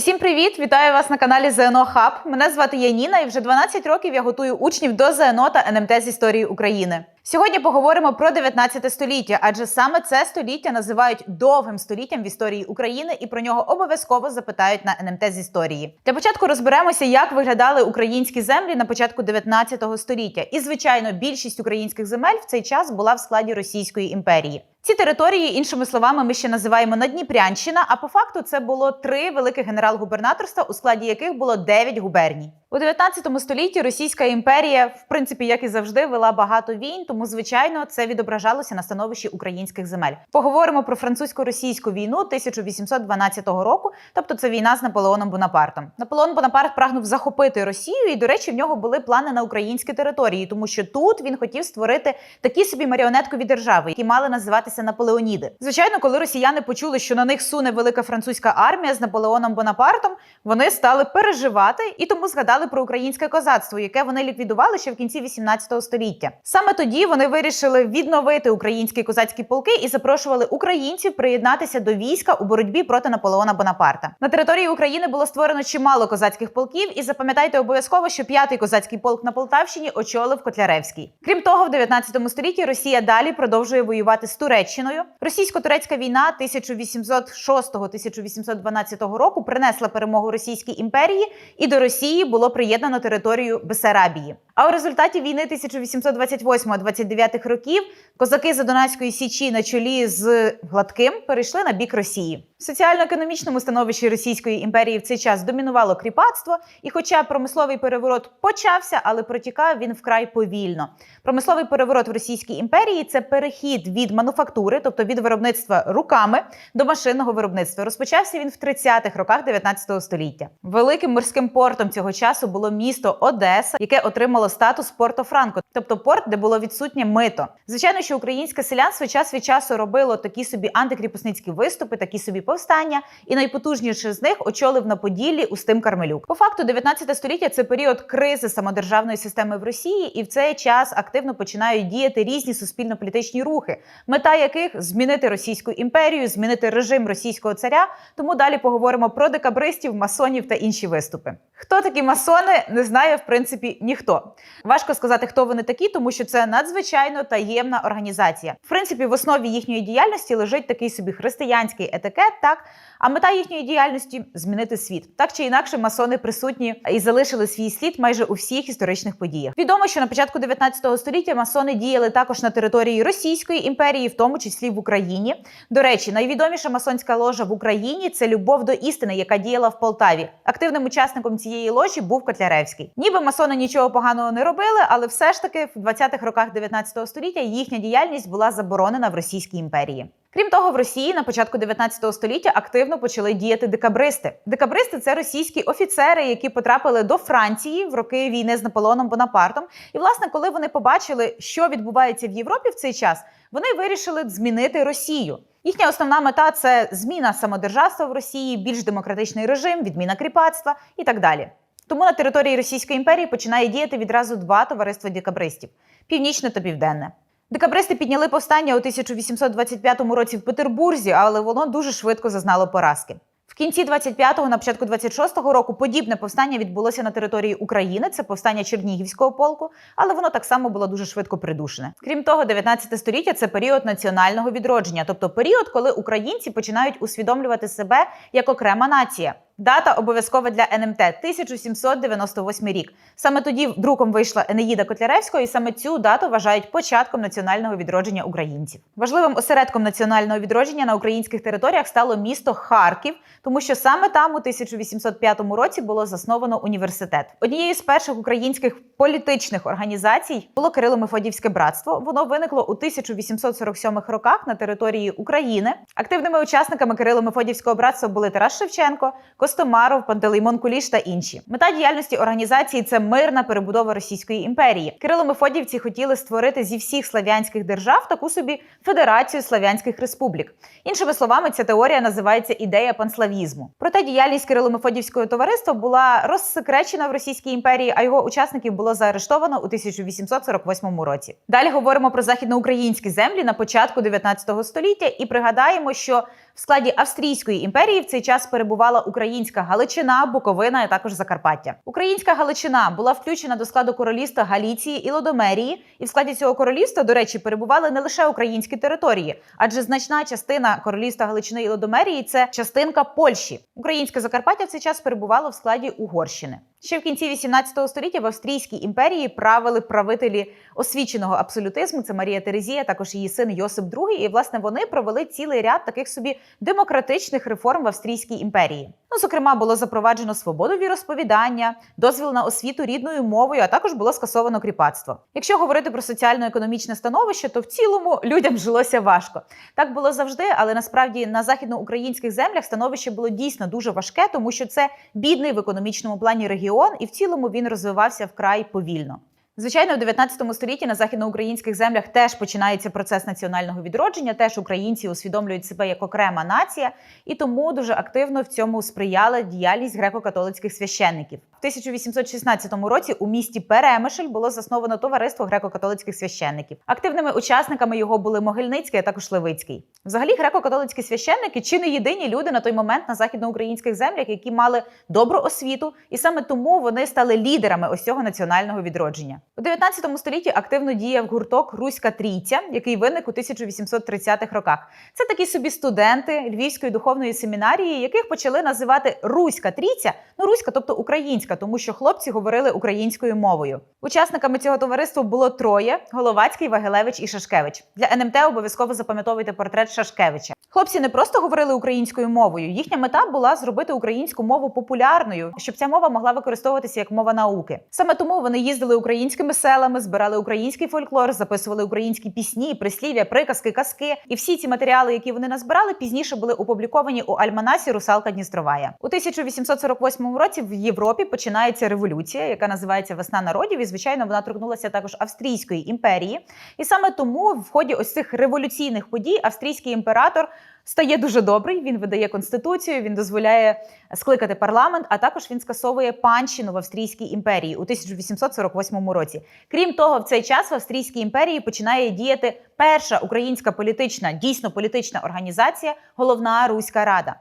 Усім привіт! Вітаю вас на каналі ЗНО Хаб. Мене звати Яніна, і вже 12 років я готую учнів до ЗНО та НМТ з історії України. Сьогодні поговоримо про 19 століття, адже саме це століття називають довгим століттям в історії України, і про нього обов'язково запитають на НМТ з історії. Для початку розберемося, як виглядали українські землі на початку 19 століття. І звичайно, більшість українських земель в цей час була в складі Російської імперії. Ці території, іншими словами, ми ще називаємо Надніпрянщина. А по факту це було три великих генерал-губернаторства, у складі яких було 9 губерній. У 19 столітті Російська імперія, в принципі, як і завжди, вела багато війн, тому звичайно це відображалося на становищі українських земель. Поговоримо про французько-російську війну 1812 року, тобто це війна з Наполеоном Бонапартом. Наполеон Бонапарт прагнув захопити Росію, і, до речі, в нього були плани на українські території, тому що тут він хотів створити такі собі маріонеткові держави, які мали називатися Наполеоніди. Звичайно, коли росіяни почули, що на них суне велика французька армія з Наполеоном Бонапартом, вони стали переживати і тому згадали про українське козацтво, яке вони ліквідували ще в кінці 18 століття. Саме тоді вони вирішили відновити українські козацькі полки і запрошували українців приєднатися до війська у боротьбі проти Наполеона Бонапарта. На території України було створено чимало козацьких полків, і запам'ятайте обов'язково, що п'ятий козацький полк на Полтавщині очолив Котляревський. Крім того, в 19 столітті Росія далі продовжує воювати з Туреччиною. Російсько-турецька війна 1806-1812 року принесла перемогу Російській імперії, і до Росії було приєднано територію Бесарабії. А у результаті війни 1828-29 років козаки за Донецької січі на чолі з Гладким перейшли на бік Росії. В соціально-економічному становищі Російської імперії в цей час домінувало кріпацтво, і, хоча промисловий переворот почався, але протікав він вкрай повільно. Промисловий переворот в Російській імперії це перехід від мануфактури, тобто від виробництва руками до машинного виробництва. Розпочався він в 30-х роках 19 століття. Великим морським портом цього часу було місто Одеса, яке отримало статус Порто Франко, тобто порт, де було відсутнє мито. Звичайно, що українське селянство час від часу робило такі собі антикріпосницькі виступи, такі собі повстання, і найпотужніше з них очолив на Поділлі Устим Кармелюк. По факту, 19 століття це період кризи самодержавної системи в Росії, і в цей час активно починають діяти різні суспільно-політичні рухи, мета яких змінити Російську імперію, змінити режим російського царя. Тому далі поговоримо про декабристів, масонів та інші виступи. Хто такі масони, не знає в принципі ніхто. Важко сказати, хто вони такі, тому що це надзвичайно таємна організація. В принципі, в основі їхньої діяльності лежить такий собі християнський етикет, так а мета їхньої діяльності змінити світ. Так чи інакше, масони присутні і залишили свій слід майже у всіх історичних подіях. Відомо, що на початку 19 століття масони діяли також на території Російської імперії, в тому числі в Україні. До речі, найвідоміша масонська ложа в Україні це любов до істини, яка діяла в Полтаві. Активним учасником цієї ложі був Котляревський. Ніби масони нічого поганого не робили, але все ж таки в 20-х роках 19 століття їхня діяльність була заборонена в Російській імперії. Крім того, в Росії на початку 19 століття активно почали діяти декабристи. Декабристи це російські офіцери, які потрапили до Франції в роки війни з Наполеоном Бонапартом. І, власне, коли вони побачили, що відбувається в Європі в цей час, вони вирішили змінити Росію. Їхня основна мета це зміна самодержавства в Росії, більш демократичний режим, відміна кріпацтва і так далі. Тому на території Російської імперії починає діяти відразу два товариства декабристів північне та південне. Декабристи підняли повстання у 1825 році в Петербурзі, але воно дуже швидко зазнало поразки. В кінці 25-го, на початку 26-го року подібне повстання відбулося на території України. Це повстання Чернігівського полку, але воно так само було дуже швидко придушене. Крім того, 19 століття це період національного відродження, тобто період, коли українці починають усвідомлювати себе як окрема нація. Дата обов'язкова для НМТ 1798 рік. Саме тоді друком вийшла Енеїда Котляревського, і саме цю дату вважають початком національного відродження українців. Важливим осередком національного відродження на українських територіях стало місто Харків, тому що саме там у 1805 році було засновано університет. Однією з перших українських політичних організацій було Кирило-Мефодіївське братство. Воно виникло у 1847 роках на території України. Активними учасниками Кирило-Мефодіївського братства були Тарас Шевченко. Костомаров, Пантелеймон Куліш та інші. Мета діяльності організації це мирна перебудова Російської імперії. Кирило Мефодівці хотіли створити зі всіх слав'янських держав таку собі федерацію слав'янських республік. Іншими словами, ця теорія називається ідея панславізму. Проте діяльність Кирило Мефодівського товариства була розсекречена в Російській імперії, а його учасників було заарештовано у 1848 році. Далі говоримо про західноукраїнські землі на початку 19 століття і пригадаємо, що в складі Австрійської імперії в цей час перебувала Україна українська Галичина, Буковина, а також Закарпаття. Українська Галичина була включена до складу королівства Галіції і Лодомерії, і в складі цього королівства, до речі, перебували не лише українські території, адже значна частина королівства Галичини і Лодомерії це частинка Польщі. Українське Закарпаття в цей час перебувало в складі Угорщини. Ще в кінці 18 століття в Австрійській імперії правили правителі освіченого абсолютизму. Це Марія Терезія, також її син Йосип II. І власне вони провели цілий ряд таких собі демократичних реформ в Австрійській імперії. Ну, зокрема, було запроваджено свободу віросповідання, дозвіл на освіту рідною мовою, а також було скасовано кріпацтво. Якщо говорити про соціально-економічне становище, то в цілому людям жилося важко. Так було завжди, але насправді на західноукраїнських землях становище було дійсно дуже важке, тому що це бідний в економічному плані регіон, і в цілому він розвивався вкрай повільно. Звичайно, в 19 столітті на західноукраїнських землях теж починається процес національного відродження. Теж українці усвідомлюють себе як окрема нація, і тому дуже активно в цьому сприяла діяльність греко-католицьких священників. В 1816 році у місті Перемишль було засновано товариство греко-католицьких священників. Активними учасниками його були Могильницький, а також Левицький. Взагалі, греко-католицькі священники чи не єдині люди на той момент на західноукраїнських землях, які мали добру освіту, і саме тому вони стали лідерами ось цього національного відродження. У 19 столітті активно діяв гурток Руська Трійця, який виник у 1830-х роках. Це такі собі студенти Львівської духовної семінарії, яких почали називати Руська Трійця, ну руська, тобто українська, тому що хлопці говорили українською мовою. Учасниками цього товариства було троє: Головацький, Вагилевич і Шашкевич. Для НМТ обов'язково запам'ятовуйте портрет Шашкевича. Хлопці не просто говорили українською мовою. Їхня мета була зробити українську мову популярною, щоб ця мова могла використовуватися як мова науки. Саме тому вони їздили українськими селами, збирали український фольклор, записували українські пісні, прислів'я, приказки, казки. І всі ці матеріали, які вони назбирали, пізніше були опубліковані у альманасі Русалка Дністровая. У 1848 році в Європі починається революція, яка називається Весна народів. І звичайно, вона торкнулася також Австрійської імперії. І саме тому в ході ось цих революційних подій австрійський імператор стає дуже добрий. Він видає конституцію, він дозволяє скликати парламент, а також він скасовує панщину в Австрійській імперії у 1848 році. Крім того, в цей час в Австрійській імперії починає діяти перша українська політична, дійсно політична організація Головна Руська Рада.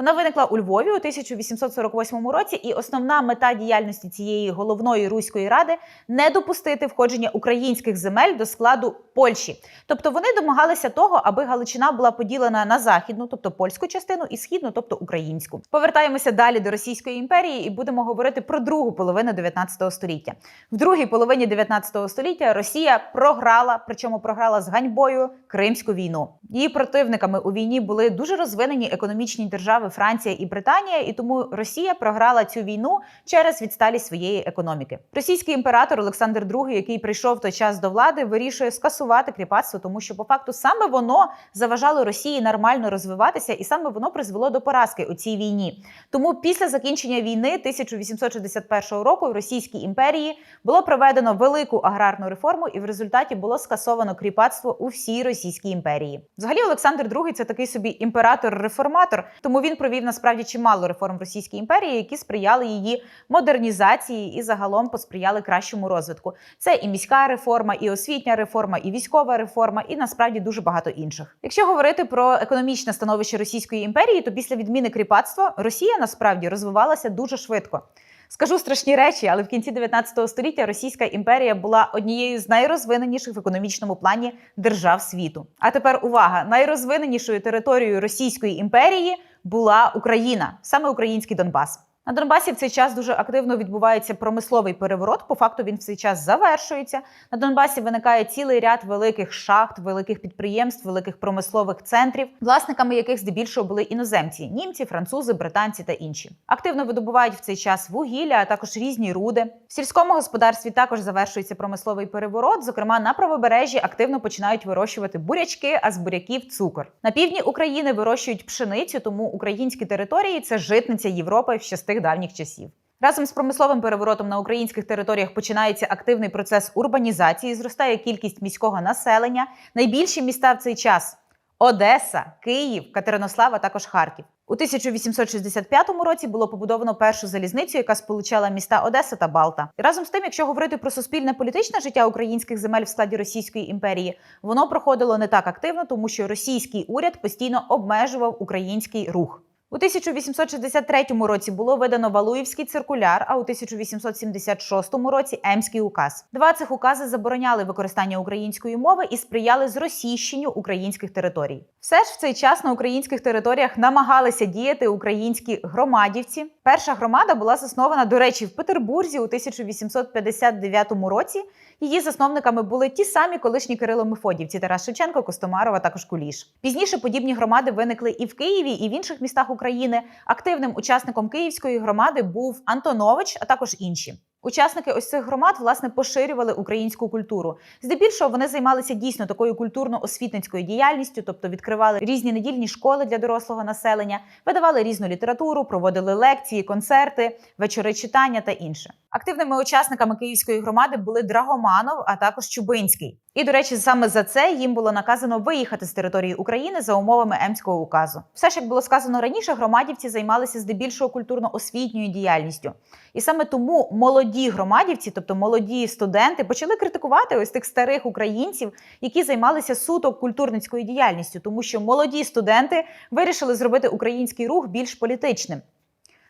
Вона виникла у Львові у 1848 році, і основна мета діяльності цієї головної руської ради не допустити входження українських земель до складу Польщі. Тобто вони домагалися того, аби Галичина була поділена на західну, тобто польську частину, і східну, тобто українську. Повертаємося далі до Російської імперії і будемо говорити про другу половину 19 століття. В другій половині 19 століття Росія програла, причому програла з ганьбою Кримську війну. Її противниками у війні були дуже розвинені економічні держави Франція і Британія, і тому Росія програла цю війну через відсталість своєї економіки. Російський імператор Олександр II, який прийшов той час до влади, вирішує скасувати кріпацтво, тому що по факту саме воно заважало Росії нормально розвиватися, і саме воно призвело до поразки у цій війні. Тому після закінчення війни 1861 року в Російській імперії було проведено велику аграрну реформу, і в результаті було скасовано кріпацтво у всій Російській імперії. Взагалі, Олександр II – це такий собі імператор-реформатор, тому він провів насправді чимало реформ в Російській імперії, які сприяли її модернізації і загалом посприяли кращому розвитку. Це і міська реформа, і освітня реформа, і військова реформа, і насправді дуже багато інших. Якщо говорити про економічне становище Російської імперії, то після відміни кріпацтва Росія насправді розвивалася дуже швидко. Скажу страшні речі, але в кінці 19 століття Російська імперія була однією з найрозвиненіших в економічному плані держав світу. А тепер увага: найрозвиненішою територією Російської імперії була Україна, саме український Донбас. На Донбасі в цей час дуже активно відбувається промисловий переворот. По факту він в цей час завершується. На Донбасі виникає цілий ряд великих шахт, великих підприємств, великих промислових центрів, власниками яких здебільшого були іноземці німці, французи, британці та інші. Активно видобувають в цей час вугілля, а також різні руди. В сільському господарстві також завершується промисловий переворот. Зокрема, на правобережжі активно починають вирощувати бурячки, а з буряків цукор. На півдні України вирощують пшеницю, тому українські території це житниця Європи в ще тих давніх часів. Разом з промисловим переворотом на українських територіях починається активний процес урбанізації, зростає кількість міського населення. Найбільші міста в цей час Одеса, Київ, Катеринослав, а також Харків. У 1865 році було побудовано першу залізницю, яка сполучала міста Одеса та Балта. Разом з тим, якщо говорити про суспільне політичне життя українських земель в складі Російської імперії, воно проходило не так активно, тому що російський уряд постійно обмежував український рух. У 1863 році було видано Валуївський циркуляр, а у 1876 році Емський указ. Два цих укази забороняли використання української мови і сприяли зросійщенню українських територій. Все ж в цей час на українських територіях намагалися діяти українські громадівці. Перша громада була заснована, до речі, в Петербурзі у 1859 році. Її засновниками були ті самі колишні Кирило Мефодівці, Тарас Шевченко, Костомарова, також Куліш. Пізніше подібні громади виникли і в Києві, і в інших містах України. Активним учасником Київської громади був Антонович, а також інші. Учасники ось цих громад власне поширювали українську культуру. Здебільшого вони займалися дійсно такою культурно-освітницькою діяльністю, тобто відкривали різні недільні школи для дорослого населення, видавали різну літературу, проводили лекції, концерти, вечори читання та інше. Активними учасниками київської громади були Драгоманов, а також Чубинський. І, до речі, саме за це їм було наказано виїхати з території України за умовами Емського указу. Все ж як було сказано раніше, громадівці займалися здебільшого культурно-освітньою діяльністю. І саме тому молоді громадівці, тобто молоді студенти, почали критикувати ось тих старих українців, які займалися суто культурницькою діяльністю, тому що молоді студенти вирішили зробити український рух більш політичним.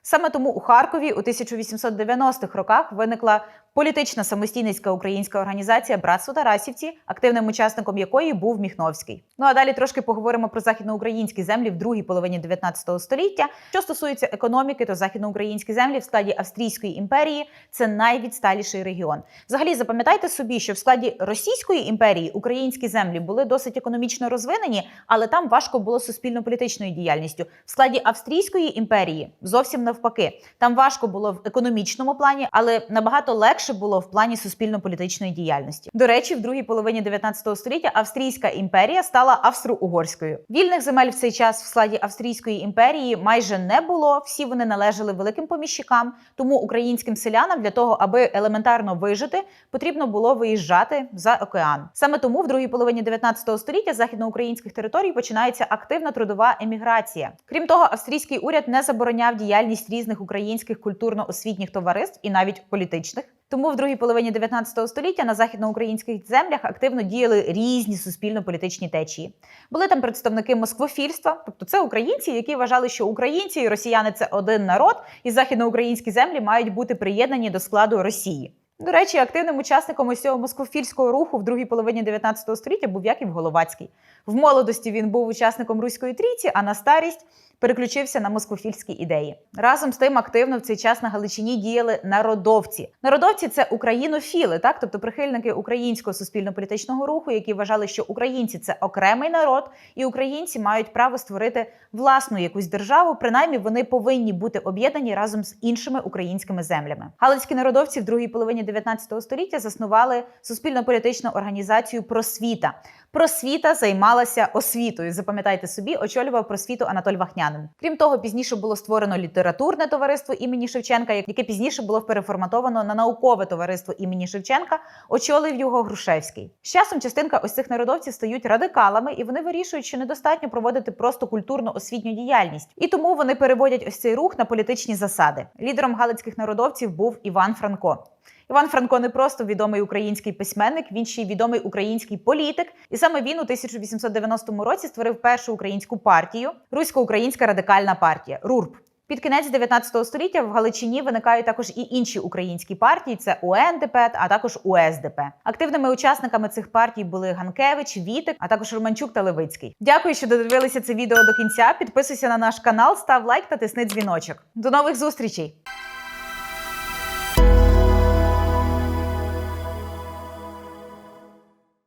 Саме тому у Харкові у 1890-х роках виникла політична самостійницька українська організація Братство Тарасівці, активним учасником якої був Міхновський. Ну а далі трошки поговоримо про західноукраїнські землі в другій половині 19 століття. Що стосується економіки, то західноукраїнські землі в складі Австрійської імперії це найвідсталіший регіон. Взагалі, запам'ятайте собі, що в складі Російської імперії українські землі були досить економічно розвинені, але там важко було суспільно-політичною діяльністю. В складі Австрійської імперії зовсім навпаки. Там важко було в економічному плані, але набагато легше було в плані суспільно-політичної діяльності. До речі, в другій половині 19 століття Австрійська імперія стала австро-угорською. Вільних земель в цей час в складі Австрійської імперії майже не було. Всі вони належали великим поміщикам. Тому українським селянам для того, аби елементарно вижити, потрібно було виїжджати за океан. Саме тому в другій половині 19 століття західноукраїнських територій починається активна трудова еміграція. Крім того, австрійський уряд не забороняв діяльність різних українських культурно-освітніх товариств і навіть політичних. Тому в другій половині 19 століття на західноукраїнських землях активно діяли різні суспільно-політичні течії. Були там представники москвофільства, тобто це українці, які вважали, що українці і росіяни це один народ, і західноукраїнські землі мають бути приєднані до складу Росії. До речі, активним учасником ось цього москвофільського руху в другій половині 19 століття був Яків Головацький. В молодості він був учасником руської трійці, а на старість переключився на москвофільські ідеї. Разом з тим активно в цей час на Галичині діяли народовці. Народовці це українофіли, так тобто прихильники українського суспільно-політичного руху, які вважали, що українці це окремий народ, і українці мають право створити власну якусь державу. Принаймні вони повинні бути об'єднані разом з іншими українськими землями. Галицькі народовці в другій половині 19 століття заснували суспільно-політичну організацію Просвіта. Просвіта займалася освітою. Запам'ятайте собі, очолював просвіту Анатоль Вахнянин. Крім того, пізніше було створено літературне товариство імені Шевченка, яке пізніше було переформатовано на наукове товариство імені Шевченка, очолив його Грушевський. З часом частинка ось цих народовців стають радикалами, і вони вирішують, що недостатньо проводити просто культурно освітню діяльність, і тому вони переводять ось цей рух на політичні засади. Лідером галицьких народовців був Іван Франко. Іван Франко не просто відомий український письменник, він ще й відомий український політик. І саме він у 1890 році створив першу українську партію Русько-Українська радикальна партія РУРП. Під кінець 19 століття в Галичині виникають також і інші українські партії: це УНДП, а також УСДП. Активними учасниками цих партій були Ганкевич, Вітик, а також Романчук та Левицький. Дякую, що додивилися це відео до кінця. Підписуйся на наш канал, став лайк та тисни дзвіночок. До нових зустрічей!